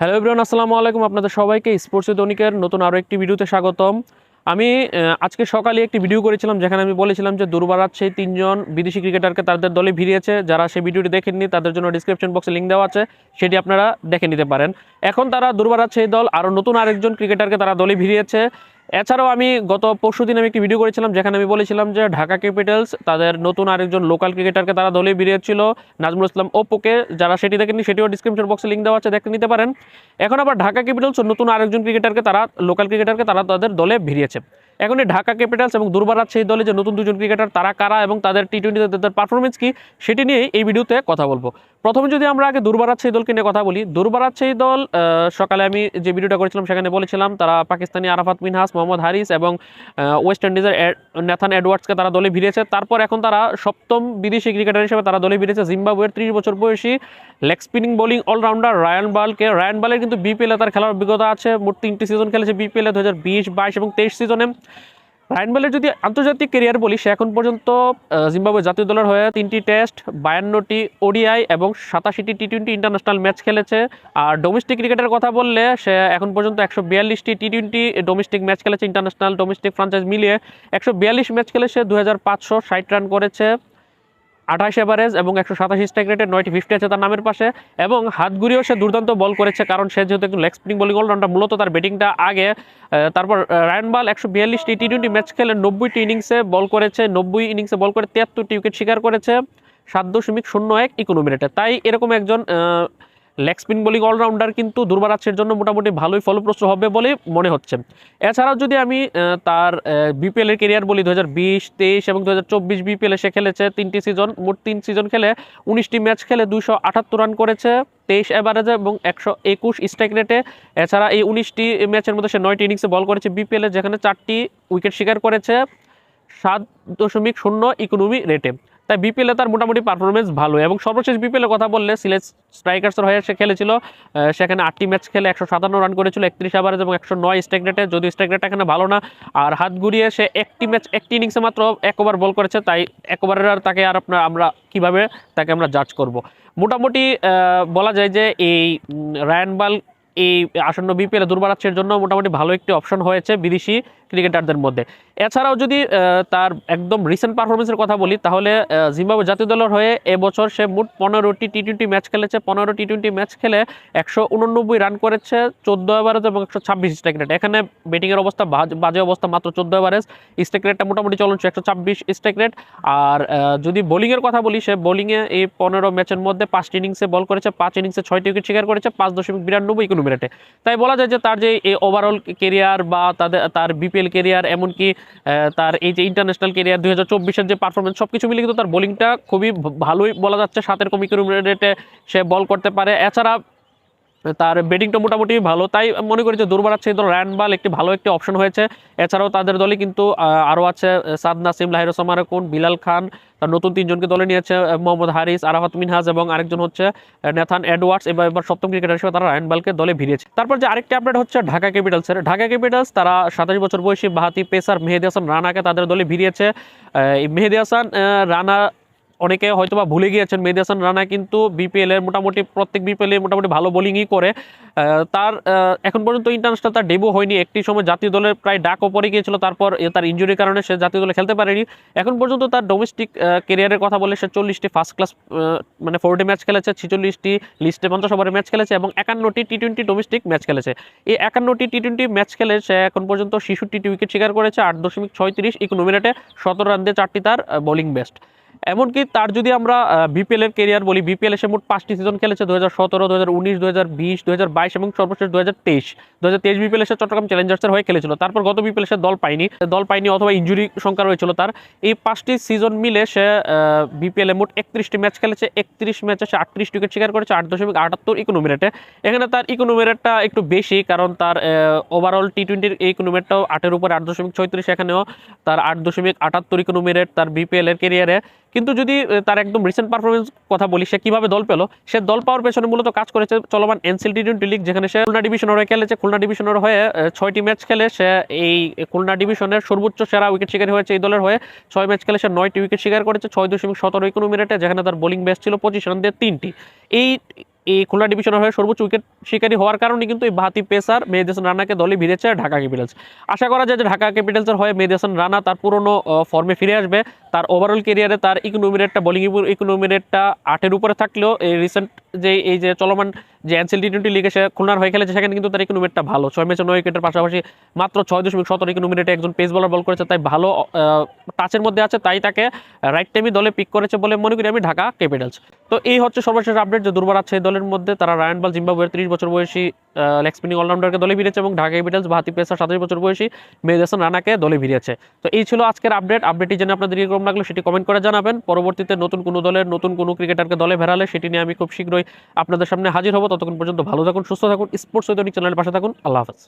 Hello everyone আসসালামু আলাইকুম আপনাদের সবাইকে। স্পোর্টস দনিকের নতুন আরও একটি ভিডিওতে স্বাগতম। আমি আজকে সকালে একটি ভিডিও করেছিলাম যেখানে আমি বলেছিলাম যে দুর্বারাত সেই তিনজন বিদেশি ক্রিকেটারকে তাদের দলে ভিড়িয়েছে। যারা সেই ভিডিওটি দেখেননি, তাদের জন্য ডিসক্রিপশন বক্সে লিঙ্ক দেওয়া আছে, সেটি আপনারা দেখে নিতে পারেন। এখন তারা দুর্বারাত সেই দল আরও নতুন আরেকজন ক্রিকেটারকে তারা দলে ভিড়িয়েছে। এছাড়াও আমি গত পরশু দিন আমি একটি ভিডিও করেছিলাম যেখানে আমি বলেছিলাম যে ঢাকা ক্যাপিটালস তাদের নতুন আরেকজন লোকাল ক্রিকেটারকে তারা দলে বেরিয়েছিল, নাজমুল ইসলাম ওপোকে যারা সেটি দেখেননি, সেটিও ডিসক্রিপশন বক্সে লিঙ্ক দেওয়া আছে, দেখে নিতে পারেন। এখন আবার ঢাকা ক্যাপিটালস নতুন আরেকজন ক্রিকেটারকে তারা লোকাল ক্রিকেটারকে তারা তাদের দলে ভিড়িয়েছে। এখন এই ঢাকা ক্যাপিটালস এবং দুর্বারাত সেই দলে যে নতুন দুজন ক্রিকেটার, তারা কারা এবং তাদের টি টোয়েন্টিতে তাদের পারফরমেন্স কী, সেটি নিয়েই এই ভিডিওতে কথা বলব। প্রথমে যদি আমরা আগে দুর্বারাত সেই দলকে নিয়ে কথা বলি দুর্বারাত সেই দল সকালে আমি যে ভিডিওটা করেছিলাম সেখানে বলেছিলাম, তারা পাকিস্তানি আরাফাত মিনহাস, মোহাম্মদ হারিস এবং ওয়েস্ট ইন্ডিজের নেথান এডওয়ার্ডসকে তারা দলে ভিড়িয়েছে। তারপর এখন তারা সপ্তম বিদেশি ক্রিকেটার হিসেবে তারা দলে ভিড়িয়েছে জিম্বাবুয়ের ত্রিশ বছর বয়সী leg spinning bowling allrounder Ryan বালকে Ryan বালের কিন্তু বিপিএলে তার খেলার অভিজ্ঞতা আছে। মোট তিনটি সিজন খেলেছে বিপিএলে দু হাজার বিশ, বাইশ এবং তেইশ সিজনে রায়ান বেলের যদি আন্তর্জাতিক কেরিয়ার বলি, সে এখন পর্যন্ত জিম্বাবুয়ে জাতীয় দলের হয়ে তিনটি টেস্ট, বায়ান্নটি ওডিআই এবং সাতাশিটি টি টোয়েন্টি ইন্টারন্যাশনাল ম্যাচ খেলেছে। আর ডোমেস্টিক ক্রিকেটের কথা বললে, সে এখন পর্যন্ত একশো বিয়াল্লিশটি টি টোয়েন্টি ডোমেস্টিক ম্যাচ খেলেছে ইন্টারন্যাশনাল ডোমেস্টিক ফ্রাঞ্চাইজ মিলিয়ে একশো বিয়াল্লিশ ম্যাচ খেলে সে দু হাজার পাঁচশো ষাট রান করেছে। আঠাশ এভারেজ এবং একশো সাতাশি স্ট্রাইক রেটে নয়টি ফিফটি আছে তার নামের পাশে। এবং হাত ঘুরিয়েও সে দুর্দান্ত বল করেছে, কারণ সে যেহেতু একটু লেগ স্পিনিং বোলিং অলরাউন্ডার মূলত তার ব্যাটিংটা আগে তারপর রায়ন বাল একশো বিয়াল্লিশটি টি টোয়েন্টি ম্যাচ খেলে নব্বইটি ইনিংসে বল করেছে, নব্বই ইনিংসে বল করে তিয়াত্তরটি উইকেট শিকার করেছে, সাত দশমিক শূন্য এক ইকোনমি রেটে তাই এরকম একজন লেগ স্পিন বোলিং অলরাউন্ডার কিন্তু দুর্বারাচ্ছের জন্য মোটামুটি ভালোই ফলপ্রসূ হবে বলে মনে হচ্ছে। এছাড়াও যদি আমি তার বিপিএল এর কেরিয়ার বলি দু হাজার বিশ, তেইশ এবং দু হাজার চব্বিশ বিপিএলে সে খেলেছে তিনটি সিজন মোট তিন সিজন খেলে উনিশটি ম্যাচ খেলে দুইশো আটাত্তর রান করেছে, তেইশ অ্যাভারেজে এবং একশো একুশ স্ট্রাইক রেটে এছাড়া এই উনিশটি ম্যাচের মধ্যে সে নয়টি ইনিংসে বল করেছে বিপিএলে যেখানে চারটি উইকেট শিকার করেছে, সাত দশমিক শূন্য ইকোনমি রেটে তাই বিপিএলে তার মোটামুটি পারফরমেন্স ভালো। এবং সর্বশেষ বিপিএলের কথা বললে সিলেট স্ট্রাইকার্সের হয়ে সে খেলেছিল সেখানে আটটি ম্যাচ খেলে একশো সাতান্ন রান করেছিল একত্রিশ ওভারেজ এবং একশো নয় স্ট্রাইক রেটে যদি স্ট্রাইক রেট এখানে ভালো না আর হাত ঘুরিয়ে সে একটি ম্যাচ একটি ইনিংসে মাত্র এক ওভার বল করেছে তাই এক ওভারের আর তাকে আর আপনার আমরা কীভাবে তাকে আমরা জাজ করব? মোটামুটি বলা যায় যে এই উম, রায়ান বাল এই আসন্ন বিপিএল দুর্বারাচ্ছের জন্য মোটামুটি ভালো একটি অপশন হয়েছে বিদেশি ক্রিকেটারদের মধ্যে। এছাড়াও যদি তার একদম রিসেন্ট পারফরমেন্সের কথা বলি তাহলে আহ, জিম্বাবুয়ে জাতীয় দলের হয়ে এবছর সে মোট পনেরোটি টি টোয়েন্টি ম্যাচ খেলেছে। পনেরো টি টোয়েন্টি ম্যাচ খেলে একশো উননব্বই রান করেছে চোদ্দ ওভারেজ এবং একশো ছাব্বিশ স্ট্রাইক রেট এখানে ব্যাটিংয়ের অবস্থা বাজ- বাজে অবস্থা মাত্র চোদ্দ ওভারেজ স্ট্রাইক রেটটা মোটামুটি চলছে একশো ছাব্বিশ স্ট্রাইক রেট আর যদি বোলিংয়ের কথা বলি সে বোলিংয়ে এই পনেরো ম্যাচের মধ্যে পাঁচটি ইনিংসে বল করেছে পাঁচ ইনিংসে ছয়টি উইকেট শিকার করেছে পাঁচ দশমিক বিরানব্বই ইকোনমি রেটে তাই বলা যায় যে তার যে এই ওভারঅল কেরিয়ার বা তাদের তার বিপিএল কেরিয়ার এমনকি তার এই যে ইন্টারন্যাশনাল কেরিয়ার দুই হাজার যে পারফরমেন্স সব কিছু মিলে কিন্তু তার বোলিংটা খুবই ভালোই বলা যাচ্ছে। সাতের কম রেটে সে বল করতে পারে। এছাড়া তার ব্যাটিংটা মোটামুটি ভালো। তাই মনে করি যে দুর্বার সেই দল রায়ান বাল একটি ভালো একটি অপশন হয়েছে। এছাড়াও তাদের দলে কিন্তু আরও আছে সাদ নাসিম, লাহির সামারাকুন, বিলাল খান, তার নতুন তিনজনকে দলে নিয়েছে মোহাম্মদ হারিস, আরাফাত মিনহাজ এবং আরেকজন হচ্ছে নেথান এডওয়ার্ডস। এবার এবার সপ্তম ক্রিকেটার হিসেবে তারা রায়ান বালকে দলে ভিড়িয়েছে। তারপর যে আরেকটি আপডেট হচ্ছে ঢাকা ক্যাপিটালসের ঢাকা ক্যাপিটালস তারা সাতাশ বছর বয়সী বাহাতি পেসার মেহেদি হাসান রানাকে তাদের দলে ভিড়িয়েছে। মেহেদি হাসান রানা অনেকে হয়তো বা ভুলে গিয়েছেন, মেহেদি হাসান রানা কিন্তু বিপিএল এর মোটামুটি প্রত্যেক বিপিএল এ মোটামুটি ভালো বোলিংই করে। তার এখন পর্যন্ত ইন্টারন্যাশনাল তার ডেবু হয়নি। একটি সময় জাতীয় দলের প্রায় ডাকও পড়ে গিয়েছিল, তারপর তার ইঞ্জুরির কারণে সে জাতীয় দলে খেলতে পারেনি। এখন পর্যন্ত তার ডোমেস্টিক কেরিয়ারের কথা বলে সে চল্লিশটি ফার্স্ট ক্লাস মানে ফোরটি ম্যাচ খেলেছে, ছিচল্লিশটি লিস্টে পঞ্চাশ ওভারের ম্যাচ খেলেছে এবং একান্নটি টি টোয়েন্টি ডোমেস্টিক ম্যাচ খেলেছে। এই একান্নটি টি টোয়েন্টি ম্যাচ খেলে সে এখন পর্যন্ত শিশুটিটি উইকেট শিকার করেছে, আট দশমিক ছয়ত্রিশ ইকোনমি রেটে সতেরো রান দিয়ে চারটি তার বোলিং বেস্ট এমনকি তার যদি আমরা বিপিএল এর কেরিয়ার বলি বিপিএল এসে মোট পাঁচটি সিজন খেলেছে দু হাজার সতেরো দু হাজার উনিশ দু হাজার বিশ দু হাজার বাইশ এবং সর্বশেষ দু হাজার তেইশ দু হাজার তেইশ বিপিএল এসে চট্টগ্রাম চ্যালেঞ্জার্সের হয়ে খেলেছিল। তারপর গত বিপিএল এসে দল পায়নি দল পায়নি অথবা ইঞ্জুরি সংখ্যা রয়েছিল তার। এই পাঁচটি সিজন মিলে সে বিপিএল মোট একত্রিশটি ম্যাচ খেলেছে। একত্রিশ ম্যাচে সে আটত্রিশ উইকেট শিকার করেছে, আট দশমিক আটাত্তর ইকোনমি রেটে এখানে তার ইকোনমি রেটটা একটু বেশি কারণ তার ওভারঅল টি টোয়েন্টির এই ইকোনমি রেটটাও আটের উপর আট দশমিক ছয়ত্রিশ, এখানেও তার আট দশমিক আটাত্তর ইকোনমি রেট তার বিপিএল এর কেরিয়ারে কিন্তু যদি তার একদম রিসেন্ট পারফরমেন্স কথা বলি, সে কীভাবে দল পেল? সে দল পাওয়ার পেছনে মূলত কাজ করেছে চলমান এনসিএল টি টোয়েন্টি লিগ যেখানে সে খুলনা ডিভিশনের হয়ে খেলেছে। খুলনা ডিভিশনের হয়ে ছয়টি ম্যাচ খেলে সে এই খুলনা ডিভিশনের সর্বোচ্চ সেরা উইকেট শিকারী হয়েছে এই দলের হয়ে। ছয় ম্যাচ খেলে সে নয়টি উইকেট শিকার করেছে, ছয় দশমিক সতেরো ইকোনমি রেটে যেখানে তার বোলিং ব্যাচ ছিল পঁচিশ দিয়ে তিনটি। এই এই খুলনা ডিভিশনের হয়ে সর্বোচ্চ উইকেট শিকারী হওয়ার কারণে কিন্তু এই বাহাতি পেসার মেহেদেশন রানাকে দলে ভিড়েছে ঢাকা ক্যাপিটালস আশা করা যায় যে ঢাকা ক্যাপিটালসের হয়ে মেহেদেশন রানা তার পুরনো ফর্মে ফিরে আসবে। তার ওভারঅল কেরিয়ারে তার ইকোনমি রেটটা বোলিং ইকোনমি রেটটা আটের উপরে থাকলেও এই রিসেন্ট যে, এই যে চলমান যে এনসিএল টি টোয়েন্টি লিগে সে খুলনার হয়ে খেলেছে, সেখানে কিন্তু তার একটি রেটটা ভালো। ছয় ম্যাচে নয় উইকেটের পাশাপাশি মাত্র ছয় দশমিক সতেরো ইকোনমি রেটে একজন পেস বলার বল করেছে, তাই ভালো টাচের মধ্যে আছে, তাই তাকে রাইট টাইমে দলে পিক করেছে বলে মনে করি আমি ঢাকা ক্যাপিটালস তো এই হচ্ছে সর্বশেষ আপডেট যে দুর্বার আছে এই দলের মধ্যে, তারা রায়ন বল, জিম্বাবুয়ের ত্রিশ বছর বয়সী লেগ স্পিনিং অলরাউন্ডারকে দলে ভিড়েছে এবং ঢাকা ক্যাপিটালস ভাতি পেসার সাতাশ বছর বয়সী মেহেদ হাসান রানাকে দলে ভিড়েছে তো এই ছিল আজকের আপডেট আপডেটটি জেনে আপনাদের কীরকম লাগল সেটি কমেন্ট করে জানাবেন। পরবর্তীতে নতুন কোনো দলের, নতুন কোনো ক্রিকেটারকে দলে ভেড়ালে সেটি নিয়ে আমি খুব শীঘ্রই আপনাদের সামনে হাজির হব। ততক্ষণ পর্যন্ত ভালো থাকুন, সুস্থ থাকুন স্পোর্টস ঐতনিক চ্যানেলের পাশে থাকুন। আল্লাহ হাফেজ।